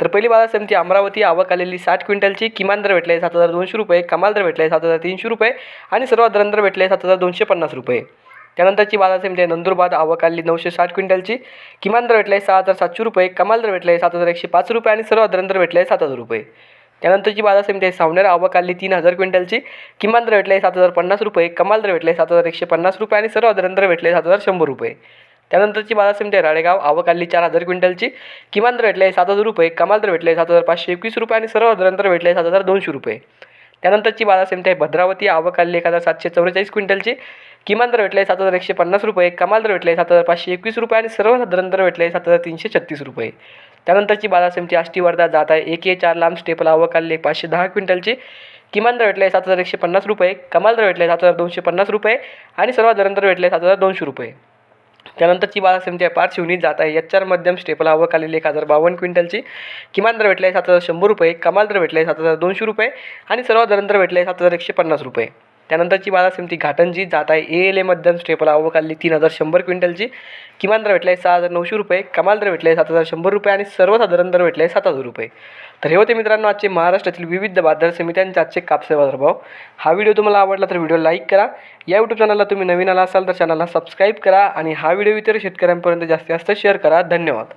तर पहिली बाजार समिती अमरावती आवक आलेली साठ क्विंटलची किमान दर भेटले सात हजार दोनशे रुपये कमाल दर भेटले सात हजार तीनशे रुपये आणि सर्वात दर भेटले सात हजार दोनशे पन्नास रुपये. त्यानंतरची बाजार समिती आहे नंदुरबार आवक आलेली नऊशे साठ क्विंटलची किमान दर भेटले सहा हजार सातशे रुपये कमाल दर भेटले सात हजार एकशे पाच रुपये आणि सर्वात दर भेटले सात हजार रुपये. त्यानंतरची बाजार समिती आहे सावनेर आवक आली तीन हजार क्विंटलची किमान दर भेटले सात हजार पन्नास रुपये कमाल दर भेटले सात हजार एकशे पन्नास रुपये आणि सर्वात दर भेटले सात हजार शंभर रुपये. त्यानंतरची बाजार समिती राळेगाव आवक आली चार हजार क्विंटलची. किमान दर भेटले सात हजार रुपये कमाल दर भेटले सात हजार पाचशे एकवीस रुपये आणि सर्व दरांतर भेटले सात हजार दोनशे रुपये. त्यानंतरची बाजार समिती आहे भद्रावती आवक आली एक हजार सातशे चौवेचाळीस क्विंटलची. किमान दर भेटले सात हजार एकशे पन्नास रुपये कमाल दर भेटले सात हजार पाचशे एकवीस रुपये आणि सर्व दरांतर भेटले सात हजार तीनशे छत्तीस रुपये. त्यानंतरची बाजार समिती आष्टी वर्धा जात आहे एक ए चार लांब स्टेपल आवक आली पाचशे दहा क्विंटलची. किमान दर भेटले सात हजार एकशे पन्नास रुपये कमाल दर भेटले सात हजार दोनशे पन्नास रुपये आणि सर्व दरांतर भेटले सात हजार दोनशे रुपये. त्यानंतरची बाजार समिती आहे पाच जात आहे. एच आर मध्यम स्टेपल आवक आलेली एक हजार बावन्न क्विंटलची. किमान दर भेटले सात हजार शंभर रुपये कमाल दर भेटले सात हजार दोनशे रुपये आणि सर्वात दर आहे सात हजार एकशे पन्नास रुपये. त्यानंतरची बाजार समिती घाटंजी जात आहे. ए एल ए मध्यम स्टेपल अवकाली तीन हजार शंभर क्विंटलची. किमान दर भेटले सहा हजार नऊशे रुपये कमाल दर भेटले सात हजार शंभर रुपये आणि सर्वसाधारण दर भेटले सात हजार रुपये. तर हे होते मित्रांनो आजचे महाराष्ट्रातील विविध बाजार समित्यांचे आजचे कापसे बाजारभाव. हा व्हिडिओ तुम्हाला आवडला तर व्हिडिओ लाईक करा. या यूट्यूब चॅनलला तुम्ही नवीन आला असाल तर चॅनलला सबस्क्राईब करा आणि हा व्हिडिओ इतर शेतकऱ्यांपर्यंत जास्तीत जास्त शेअर करा. धन्यवाद.